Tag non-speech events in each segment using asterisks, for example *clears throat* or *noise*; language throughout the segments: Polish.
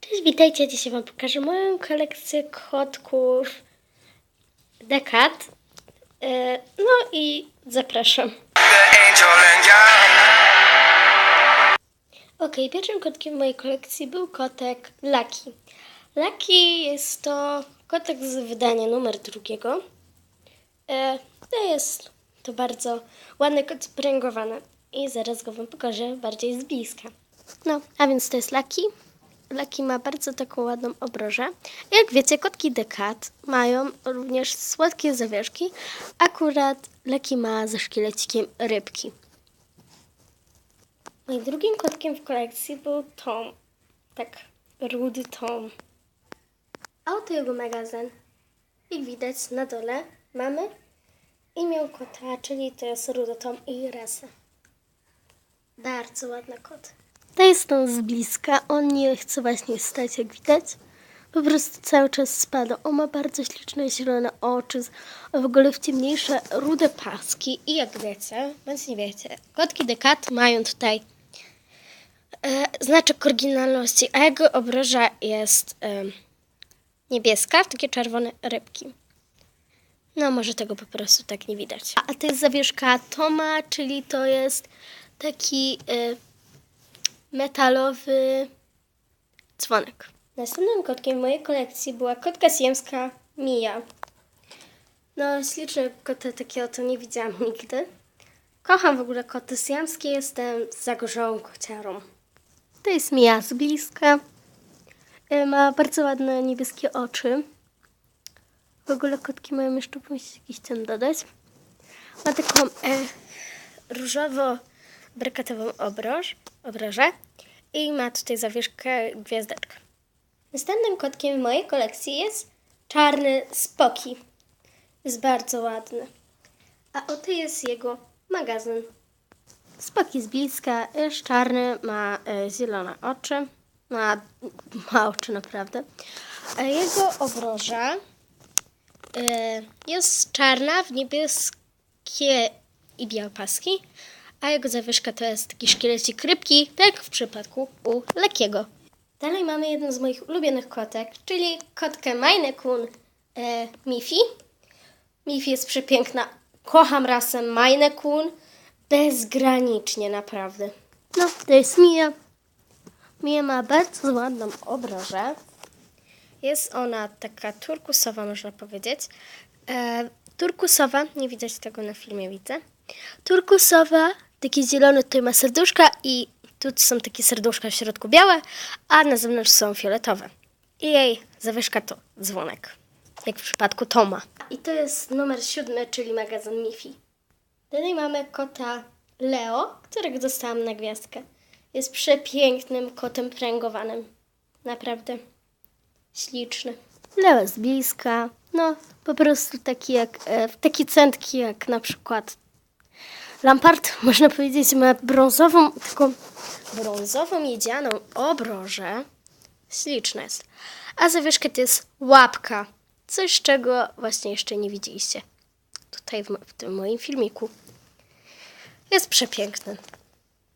Cześć, witajcie. Dzisiaj Wam pokażę moją kolekcję kotków Dekat. E, No i zapraszam. Ok, pierwszym kotkiem w mojej kolekcji był kotek Lucky. Lucky jest to kotek z wydania numer drugiego. E, to jest to bardzo ładny kot spręgowany i zaraz go Wam pokażę bardziej z bliska. No, a więc to jest Lucky. Lucky ma bardzo taką ładną obrożę. Jak wiecie, kotki Dekat mają również słodkie zawieszki. Akurat Lucky ma ze szkielecikiem rybki. Moim drugim kotkiem w kolekcji był Tom. Tak, rudy Tom. A oto jego magazyn. Jak widać na dole mamy imię kota, czyli to jest rudy Tom i rasa. Bardzo ładny kot. To jest on z bliska. On nie chce właśnie stać, jak widać. Po prostu cały czas spada. On ma bardzo śliczne, zielone oczy, a w ogóle w ciemniejsze, rude paski. I jak wiecie, bądź nie wiecie, kotki Dekat mają tutaj e, znaczek oryginalności, a jego obroża jest e, niebieska, takie czerwone rybki. No, może tego po prostu tak nie widać. A to jest zawieszka Toma, czyli to jest taki e, metalowy dzwonek. Następnym kotkiem w mojej kolekcji była kotka siemska Mia. No, śliczne koty takiego to nie widziałam nigdy. Kocham w ogóle koty siamskie, jestem zagorzałą kociarą. To jest Mia z bliska. E, Ma bardzo ładne niebieskie oczy. W ogóle kotki mają jeszcze jakiś ten dodać. Ma taką e, różowo-brykatową obroż, obrożę i ma tutaj zawieszkę gwiazdeczkę. Następnym kotkiem w mojej kolekcji jest czarny Spoki. Jest bardzo ładny. A oto jest jego magazyn. Spoki z bliska, jest czarny, ma e, zielone oczy. Ma, ma oczy naprawdę. A jego obroża e, jest czarna w niebieskie i białe paski, a jego zawieszka to jest taki szkielecik rybki, tak jak w przypadku u Lekiego. Dalej mamy jedną z moich ulubionych kotek, czyli kotkę Maine Coon e, Mifi. Mifi jest przepiękna. Kocham rasę Coon bezgranicznie, naprawdę. No, to jest Mia. Mia ma bardzo ładną obrożę. Jest ona taka turkusowa, można powiedzieć. E, turkusowa, nie widać tego na filmie, widzę. Turkusowa, takie zielone, tutaj ma serduszka i tu są takie serduszka w środku białe, a na zewnątrz są fioletowe. I jej zawieszka to dzwonek, jak w przypadku Toma. I to jest numer siódmy, czyli magazyn Mifi. Dalej mamy kota Leo, którego dostałam na gwiazdkę. Jest przepięknym kotem pręgowanym. Naprawdę śliczny. Leo z bliska. No, po prostu taki jak, e, taki centki jak na przykład Lampard, można powiedzieć, ma brązową, taką brązową miedzianą obrożę. Śliczna jest. A zawieszka to jest łapka. Coś, czego właśnie jeszcze nie widzieliście. Tutaj w, w tym moim filmiku. Jest przepiękny.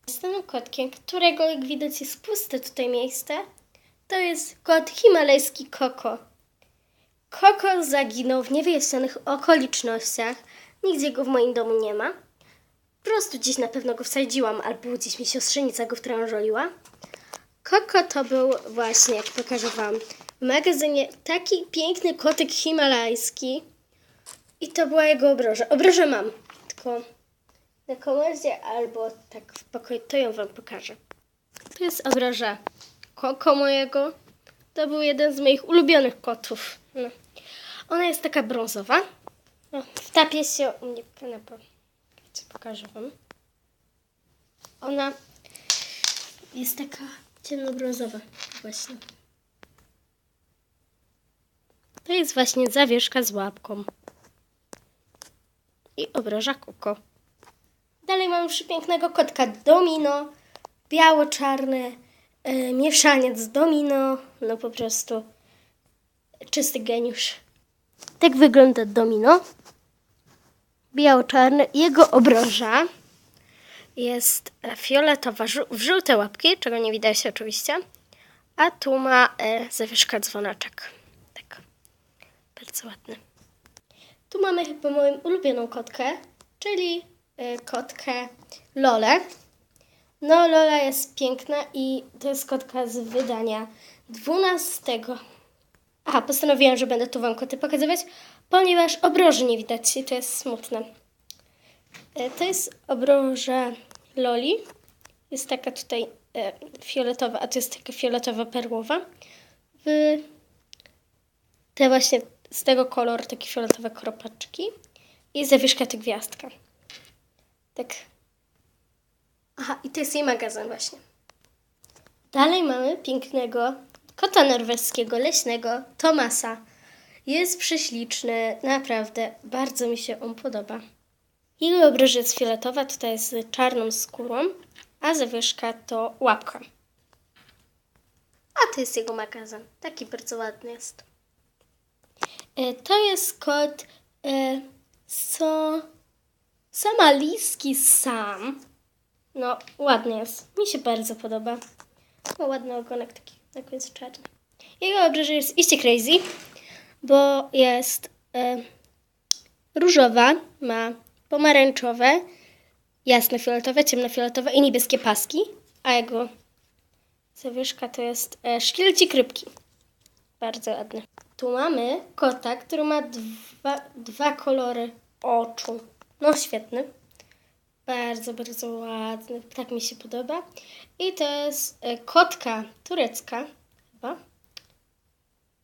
Następnym kotkiem, którego jak widać jest puste tutaj miejsce, to jest kot himalajski Koko. Koko zaginął w niewyjaśnionych okolicznościach. Nigdzie go w moim domu nie ma. Po prostu gdzieś na pewno go wsadziłam, albo gdzieś mi siostrzenica go wtrążoliła. Koko to był właśnie, jak pokażę Wam, w magazynie taki piękny kotek himalajski. I to była jego obroża. Obrożę mam, tylko na komodzie albo tak w pokoju, to ją Wam pokażę. To jest obroża Koko mojego. To był jeden z moich ulubionych kotów. No. Ona jest taka brązowa. No, wtapie się u mnie. Co pokażę Wam. Ona jest taka ciemnobrązowa właśnie. To jest właśnie zawieszka z łapką. I obroża Koko. Dalej mamy przepięknego kotka Domino. Biało-czarny e, mieszaniec Domino. No po prostu czysty geniusz. Tak wygląda Domino. Biało-czarny. Jego obroża jest fioletowa, w żółte łapki, czego nie widać oczywiście. A tu ma e, zawieszka dzwoneczek. Tak, bardzo ładny. Tu mamy chyba moją ulubioną kotkę, czyli e, kotkę Lolę. No, Lola jest piękna i to jest kotka z wydania 12. Aha, postanowiłam, że będę tu Wam koty pokazywać, ponieważ obroży nie widać i to jest smutne. E, To jest obroża Loli. Jest taka tutaj e, fioletowa, a to jest taka fioletowa perłowa. W te właśnie z tego koloru takie fioletowe kropaczki i zawieszka to gwiazdka. Tak. Aha, i to jest jej magazyn właśnie. Dalej mamy pięknego kota norweskiego, leśnego, Tomasa. Jest prześliczny, naprawdę, bardzo mi się on podoba. Jego obroża jest fioletowa, tutaj jest z czarną skórą, a zawieszka to łapka. A to jest jego magazyn. Taki bardzo ładny jest. E, To jest kot e, so, somalijski sam. No, ładny jest. Mi się bardzo podoba. Ma ładny ogonek taki na końcu czarny. Jego obrzeże jest iście crazy, bo jest e, różowa, ma pomarańczowe, jasne fioletowe, ciemnofioletowe i niebieskie paski, a jego zawieszka to jest e, szkielci rybki. Bardzo ładny. Tu mamy kota, który ma dwa, dwa kolory oczu. No świetny. Bardzo, bardzo ładny. Tak mi się podoba. I to jest e, kotka turecka chyba.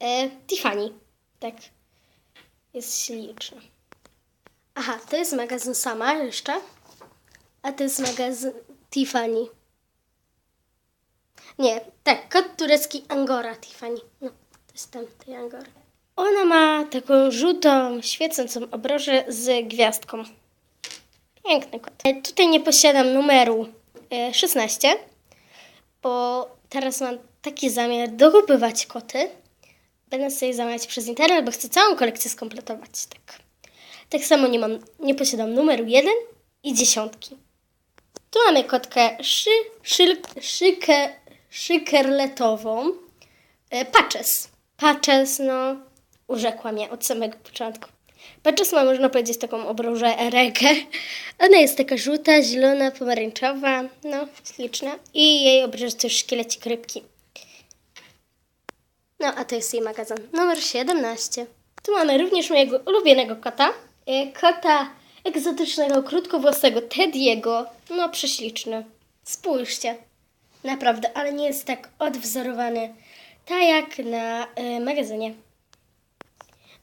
E, Tiffany. Tak. Jest śliczna. Aha, to jest magazyn sama jeszcze. A to jest magazyn Tiffany. Nie, tak, kot turecki Angora Tiffany. No, to jest tam tej Angory. Ona ma taką żółtą, świecącą obrożę z gwiazdką. Piękny kot. E, Tutaj nie posiadam numeru e, 16, bo teraz mam taki zamiar dokupywać koty. Będę sobie zamawiać przez internet, bo chcę całą kolekcję skompletować. Tak, tak samo nie, mam, nie posiadam numeru 1 i dziesiątki. Tu mamy kotkę szy, szyl, szyke, szykerletową. E, Patches. Patches, no, urzekła mnie od samego początku. Patches ma, można powiedzieć, taką obrożę regę. Ona jest taka żółta, zielona, pomarańczowa, no, śliczna. I jej obroża to już szkielecik rybki. No, a to jest jej magazyn numer 17. Tu mamy również mojego ulubionego kota. E, Kota egzotycznego, krótkowłosego Tediego. No, prześliczny. Spójrzcie. Naprawdę, ale nie jest tak odwzorowany, tak jak na e, magazynie.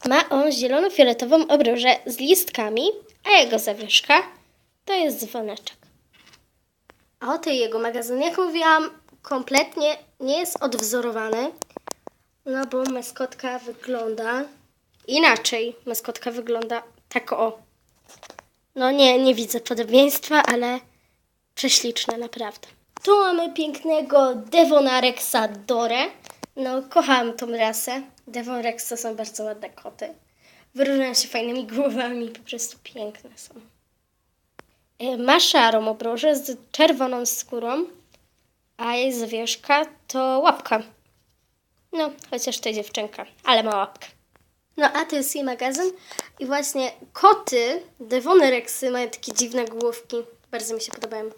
Ma on zielono-fioletową obrożę z listkami, a jego zawieszka to jest dzwoneczek. A oto jego magazyn, jak mówiłam, kompletnie nie jest odwzorowany, no bo maskotka wygląda inaczej. Maskotka wygląda tak o. No nie, nie widzę podobieństwa, ale prześliczne naprawdę. Tu mamy pięknego Devona Rexa Dore. No, kocham tą rasę. Devon Rex to są bardzo ładne koty. Wyróżniają się fajnymi głowami, po prostu piękne są. E, Ma szarą obrożę z czerwoną skórą, a jej zawieszka to łapka. No, chociaż to dziewczynka, ale ma łapkę. No, a to jest jej magazyn. I właśnie koty, Devony Rexy mają takie dziwne główki. Bardzo mi się podobają.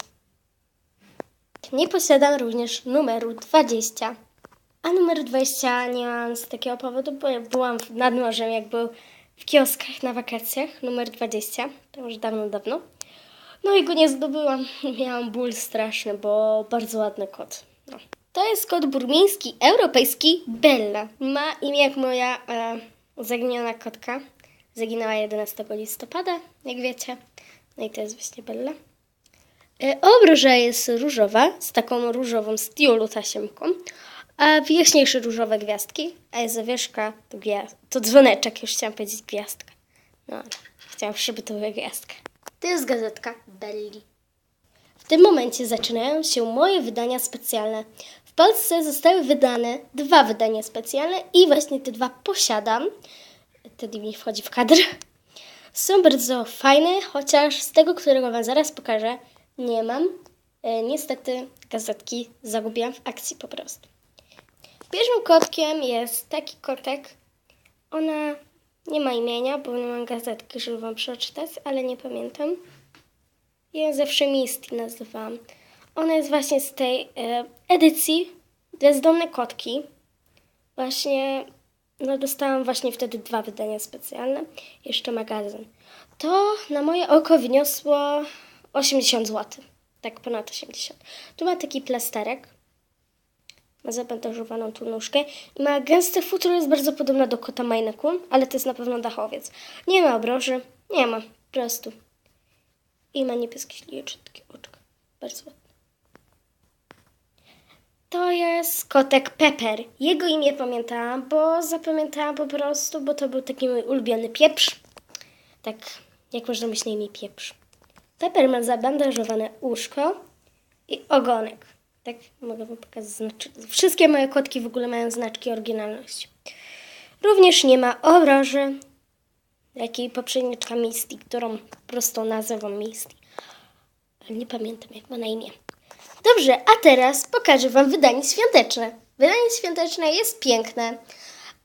Nie posiadam również numeru 20. A numer 20 nie mam z takiego powodu, bo ja byłam nad morzem, jak był w kioskach na wakacjach. Numer 20, to już dawno, dawno. No i go nie zdobyłam. *laughs* Miałam ból straszny, bo bardzo ładny kot. To jest kot burmiński, europejski Bella. Ma imię jak moja e, zaginiona kotka. Zaginęła 11 listopada, jak wiecie. No i to jest właśnie Bella. E, Obroża jest różowa, z taką różową z tiolu tasiemką, a wyjaśniejsze różowe gwiazdki, a jest zawieszka to, gwia- to dzwoneczek, już chciałam powiedzieć gwiazdka. No, chciałam, żeby to była gwiazdka. To jest gazetka Belli. W tym momencie zaczynają się moje wydania specjalne. Polsce zostały wydane dwa wydania specjalne i właśnie te dwa posiadam. Wtedy mi wchodzi w kadr. Są bardzo fajne, chociaż z tego, którego Wam zaraz pokażę, nie mam. E, niestety gazetki zagubiłam w akcji po prostu. Pierwszym kotkiem jest taki kotek. Ona nie ma imienia, bo nie mam gazetki, żeby wam przeczytać, ale nie pamiętam. Ja zawsze Misty nazywałam. Ona jest właśnie z tej e, edycji Bezdomne Kotki. Właśnie, no dostałam właśnie wtedy dwa wydania specjalne, jeszcze magazyn. To na moje oko wyniosło 80 zł. Tak, ponad 80. Tu ma taki plasterek. Ma zabandażowaną tu nóżkę ma gęste futro, jest bardzo podobna do kota Majneku, ale to jest na pewno dachowiec. Nie ma obroży, nie ma, po prostu. I ma niebieskie śliczne oczka. Bardzo ładne. To jest kotek Pepper. Jego imię pamiętałam, bo zapamiętałam po prostu, bo to był taki mój ulubiony pieprz. Tak, jak można mieć na imię pieprz. Pepper ma zabandażowane uszko i ogonek. Tak, mogę wam pokazać znaczy. Wszystkie moje kotki w ogóle mają znaczki oryginalności. Również nie ma obroży, jak i poprzedniczka Misty, którą po prostu nazywam Misty. Nie pamiętam, jak ma na imię. Dobrze, a teraz pokażę Wam wydanie świąteczne. Wydanie świąteczne jest piękne.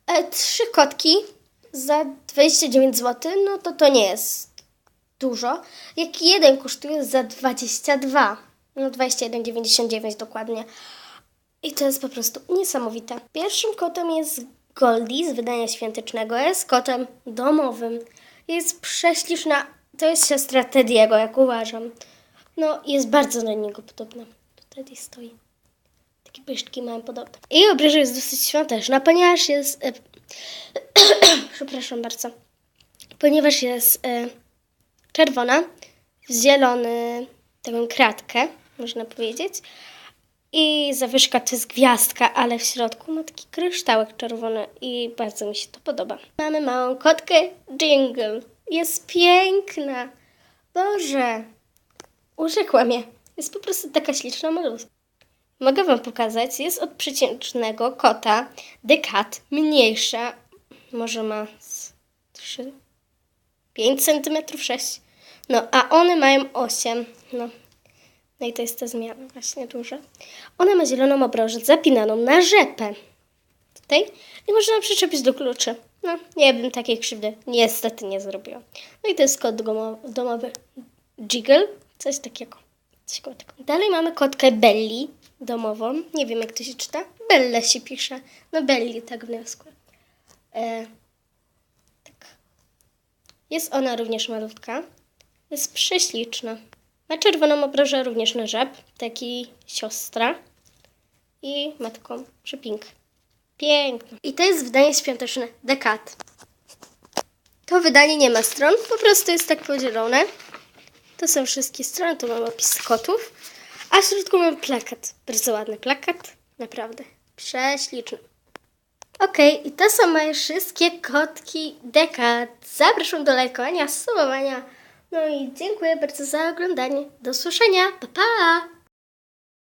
E, trzy kotki za 29 zł, no to to nie jest dużo. Jak jeden kosztuje za 22, no 21,99 dokładnie. I to jest po prostu niesamowite. Pierwszym kotem jest Goldie z wydania świątecznego. Jest kotem domowym. Jest prześliczna. To jest siostra Teddy'ego, jak uważam. No, jest bardzo do niego podobna. Tu Teddy stoi. Takie pyszczki mają podobne. I obraża jest dosyć świąteczna, ponieważ jest... E, *clears throat* przepraszam bardzo. Ponieważ jest e, czerwona, zielony, taką kratkę, można powiedzieć. I zawyżka to jest gwiazdka, ale w środku ma taki kryształek czerwony i bardzo mi się to podoba. Mamy małą kotkę Jingle. Jest piękna. Boże, urzekła mnie. Jest po prostu taka śliczna malutka. Mogę Wam pokazać, jest od przeciętnego kota dekat, mniejsza, może ma z 3, 5 cm, 6. No, a one mają 8. No. no i to jest ta zmiana właśnie duża. Ona ma zieloną obrożę zapinaną na rzepę. Tutaj. I można przyczepić do kluczy. No, nie bym takiej krzywdy niestety nie zrobiła. No i to jest domo- domowy Jiggle, coś takiego. Koło tego. Dalej mamy kotkę Belly domową. Nie wiem jak to się czyta. Bella się pisze. No Belly, tak wnioskuję. E, tak. Jest ona również malutka. Jest prześliczna. Ma czerwoną obrożę również na rzep. Taki siostra. I matką przypink. Piękna. I to jest wydanie świąteczne Dekat. To wydanie nie ma stron, po prostu jest tak podzielone. To są wszystkie strony, tu mam opis kotów, a w środku mam plakat. Bardzo ładny plakat, naprawdę prześliczny. Okej, i to są moje wszystkie kotki dekat. Zapraszam do lajkowania, subowania. No i dziękuję bardzo za oglądanie. Do usłyszenia. Pa, pa!